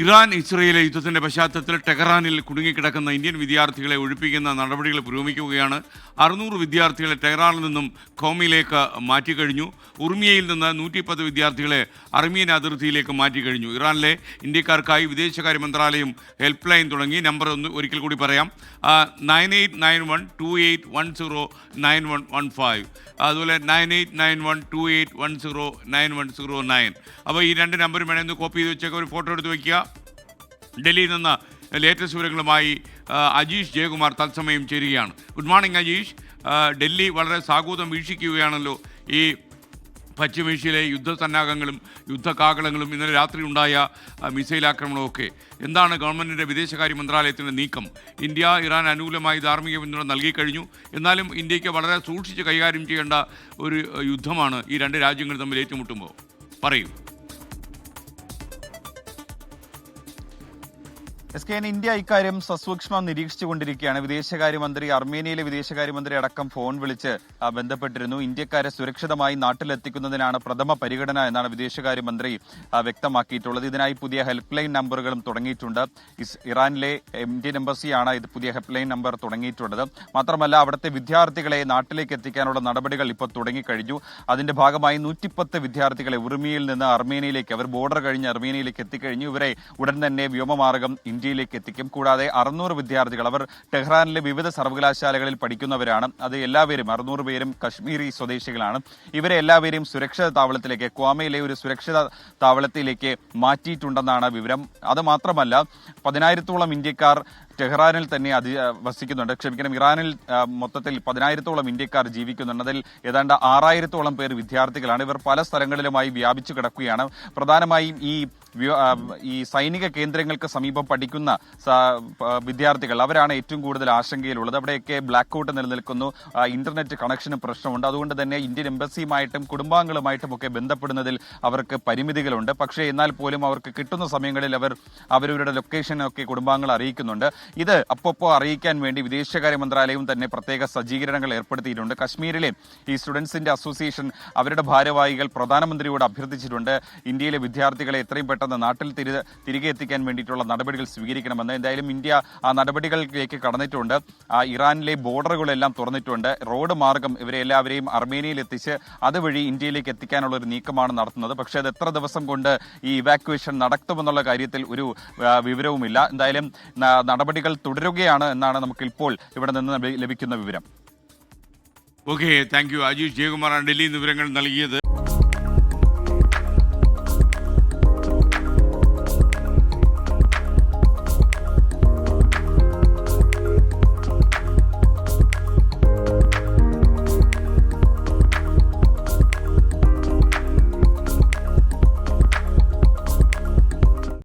Iran ഇസ്രയേലെ യുദ്ധത്തിന്റെ പശ്ചാത്തലത്തിൽ ടെഹ്റാനിൽ കുടുങ്ങിക്കിടക്കുന്ന ഇന്ത്യൻ വിദ്യാർത്ഥികളെ ഒഴിപ്പിക്കുന്ന നടപടികൾ പുരോഗമിക്കുകയാണ്. അറുന്നൂറ് വിദ്യാർത്ഥികളെ ടെഹ്റാനിൽ നിന്നും കോമിയിലേക്ക് മാറ്റിക്കഴിഞ്ഞു. ഉർമിയയിൽ നിന്ന് നൂറ്റിപ്പത്ത് വിദ്യാർത്ഥികളെ അർമീൻ അതിർത്തിയിലേക്ക് മാറ്റിക്കഴിഞ്ഞു. ഇറാനിലെ ഇന്ത്യക്കാർക്കായി വിദേശകാര്യ മന്ത്രാലയം ഹെൽപ്പ് ലൈൻ തുടങ്ങി. നമ്പർ ഒന്ന് ഒരിക്കൽ കൂടി പറയാം. Nine eight nine one two eight one zero nine one one five. അതുപോലെ nine eight nine one two eight one zero nine one zero nine. അപ്പോൾ ഈ രണ്ട് നമ്പറും വേണമെന്ന് കോപ്പി ചെയ്ത് വെച്ചേക്കാം. ഒരു ഫോട്ടോ എടുത്ത് വയ്ക്കുക ഡൽഹിയിൽ നിന്ന് ലേറ്റസ്റ്റ് വിവരങ്ങളുമായി അജീഷ് ജയകുമാർ തത്സമയം ചേരുകയാണ്. Good morning Ajeesh. ഡൽഹി വളരെ സാഗൂതം വീക്ഷിക്കുകയാണല്ലോ. ഈ പശ്ചിമേഷ്യയിലെ യുദ്ധസന്നാഹങ്ങളും യുദ്ധകാകളങ്ങളും ഇന്നലെ രാത്രി ഉണ്ടായ മിസൈൽ ആക്രമണമൊക്കെ. എന്താണ് ഗവൺമെന്റിന്റെ വിദേശകാര്യ മന്ത്രാലയത്തിന്റെ നീക്കം? ഇന്ത്യ ഇറാൻ അനുകൂലമായി ധാർമ്മിക പിന്തുണ നൽകിക്കഴിഞ്ഞു എന്നാലും ഇന്ത്യയ്ക്ക് വളരെ സൂക്ഷിച്ച് കൈകാര്യം ചെയ്യേണ്ട ഒരു യുദ്ധമാണ് ഈ രണ്ട് രാജ്യങ്ങൾ തമ്മിൽ ഏറ്റുമുട്ടുമ്പോൾ. പറയൂ. എസ് കെ എൻ ഇന്ത്യ ഇക്കാര്യം സസൂക്ഷ്മം നിരീക്ഷിച്ചുകൊണ്ടിരിക്കുകയാണ്. വിദേശകാര്യമന്ത്രി അർമേനിയയിലെ വിദേശകാര്യമന്ത്രി അടക്കം ഫോൺ വിളിച്ച് ബന്ധപ്പെട്ടിരുന്നു. ഇന്ത്യക്കാരെ സുരക്ഷിതമായി നാട്ടിലെത്തിക്കുന്നതിനാണ് പ്രഥമ പരിഗണന എന്നാണ് വിദേശകാര്യമന്ത്രി വ്യക്തമാക്കിയിട്ടുള്ളത്. ഇതിനായി പുതിയ ഹെൽപ്പ് ലൈൻ നമ്പറുകളും തുടങ്ങിയിട്ടുണ്ട്. ഇറാനിലെ ഇന്ത്യൻ എംബസിയാണ് ഇത് പുതിയ ഹെൽപ്പ് ലൈൻ നമ്പർ തുടങ്ങിയിട്ടുള്ളത്. മാത്രമല്ല അവിടുത്തെ വിദ്യാർത്ഥികളെ നാട്ടിലേക്ക് എത്തിക്കാനുള്ള നടപടികൾ ഇപ്പോൾ തുടങ്ങിക്കഴിഞ്ഞു. അതിന്റെ ഭാഗമായി നൂറ്റിപ്പത്ത് വിദ്യാർത്ഥികളെ ഉറുമിയിൽ നിന്ന് അർമേനിയയിലേക്ക് അവർ ബോർഡർ കഴിഞ്ഞ് അർമേനിയയിലേക്ക് എത്തിക്കഴിഞ്ഞു. ഇവരെ ഉടൻ തന്നെ വ്യോമമാർഗം ഇന്ത്യയിലേക്ക് എത്തിക്കും. കൂടാതെ അറുന്നൂറ് വിദ്യാർത്ഥികൾ അവർ ടെഹ്റാനിലെ വിവിധ സർവകലാശാലകളിൽ പഠിക്കുന്നവരാണ്. അത് എല്ലാവരും അറുന്നൂറ് പേരും കശ്മീരി സ്വദേശികളാണ്. ഇവരെ എല്ലാവരെയും സുരക്ഷിത താവളത്തിലേക്ക് ക്വാമയിലെ ഒരു സുരക്ഷിത താവളത്തിലേക്ക് മാറ്റിയിട്ടുണ്ടെന്നാണ് വിവരം. അത് മാത്രമല്ല പതിനായിരത്തോളം ഇന്ത്യക്കാർ ടെഹ്റാനിൽ തന്നെ അതി വസിക്കുന്നുണ്ട്. ക്ഷമിക്കണം ഇറാനിൽ മൊത്തത്തിൽ പതിനായിരത്തോളം ഇന്ത്യക്കാർ ജീവിക്കുന്നുണ്ട്. അതിൽ ഏതാണ്ട് ആറായിരത്തോളം പേർ വിദ്യാർത്ഥികളാണ്. ഇവർ പല സ്ഥലങ്ങളിലുമായി വ്യാപിച്ചു കിടക്കുകയാണ്. പ്രധാനമായും ഈ ഈ സൈനിക കേന്ദ്രങ്ങൾക്ക് സമീപം പഠിക്കുന്ന വിദ്യാർത്ഥികൾ. അവരാണ് ഏറ്റവും കൂടുതൽ ആശങ്കയിലുള്ളത്. അവിടെയൊക്കെ ബ്ലാക്ക് ഔട്ട് നിലനിൽക്കുന്നു ഇന്റർനെറ്റ് കണക്ഷന് പ്രശ്നമുണ്ട്. അതുകൊണ്ട് തന്നെ ഇന്ത്യൻ എംബസിയുമായിട്ടും കുടുംബാംഗങ്ങളുമായിട്ടും ഒക്കെ ബന്ധപ്പെടുന്നതിൽ അവർക്ക് പരിമിതികളുണ്ട്. പക്ഷേ എന്നാൽ പോലും അവർക്ക് കിട്ടുന്ന സമയങ്ങളിൽ അവർ അവരവരുടെ ലൊക്കേഷനൊക്കെ കുടുംബാംഗങ്ങൾ അറിയിക്കുന്നുണ്ട്. ഇത് അപ്പപ്പോ അറിയിക്കാൻ വേണ്ടി വിദേശകാര്യ മന്ത്രാലയവും തന്നെ പ്രത്യേക സജ്ജീകരണങ്ങൾ ഏർപ്പെടുത്തിയിട്ടുണ്ട്. കശ്മീരിലെ ഈ സ്റ്റുഡൻസിന്റെ അസോസിയേഷൻ അവരുടെ ഭാരവാഹികൾ പ്രധാനമന്ത്രിയോട് അഭ്യർത്ഥിച്ചിട്ടുണ്ട്. ഇന്ത്യയിലെ വിദ്യാർത്ഥികളെ എത്രയും പെട്ടെന്ന് നാട്ടിൽ തിരി- തിരികെ എത്തിക്കാൻ വേണ്ടിയിട്ടുള്ള നടപടികൾ സ്വീകരിക്കണമെന്ന്. എന്തായാലും ഇന്ത്യ ആ നടപടികളിലേക്ക് കടന്നിട്ടുണ്ട്. ആ ഇറാനിലെ ബോർഡറുകളെല്ലാം തുറന്നിട്ടുണ്ട്. റോഡ് മാർഗം ഇവരെ എല്ലാവരെയും അർമേനിയയിൽ എത്തിച്ച് അതുവഴി ഇന്ത്യയിലേക്ക് എത്തിക്കാനുള്ള ഒരു നീക്കമാണ് നടത്തുന്നത്. പക്ഷേ അത് എത്ര ദിവസം കൊണ്ട് ഈ ഇവാക്യുവേഷൻ നടത്തുമെന്നുള്ള കാര്യത്തിൽ ഒരു വിവരവുമില്ല. എന്തായാലും ന- നടപടികൾ തുടരുകയാണ് എന്നാണ് നമുക്ക് ഇപ്പോൾ ഇവിടെ നിന്ന് ലഭിക്കുന്ന വിവരം. ഓക്കെ താങ്ക് യു അജീഷ് ജയകുമാറാണ് ഡൽഹിയിൽ നിന്ന് വിവരങ്ങൾ നൽകിയത്.